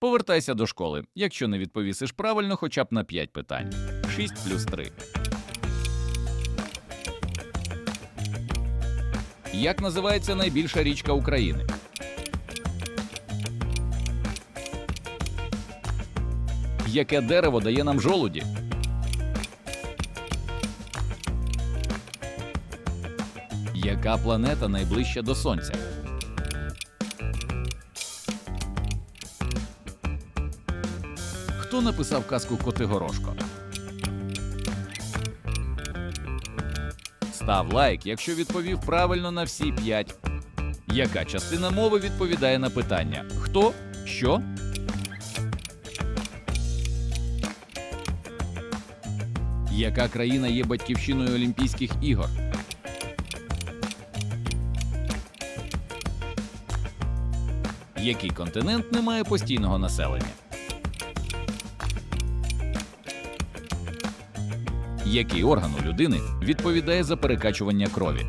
Повертайся до школи, якщо не відповісиш правильно хоча б на 5 питань. 6 плюс 3. Як називається найбільша річка України? Яке дерево дає нам жолуді? Яка планета найближча до Сонця? Хто написав казку Котигорошко? Став лайк, якщо відповів правильно на всі п'ять. Яка частина мови відповідає на питання хто, що? Яка країна є батьківщиною Олімпійських ігор? Який континент не має постійного населення? Який орган у людини відповідає за перекачування крові?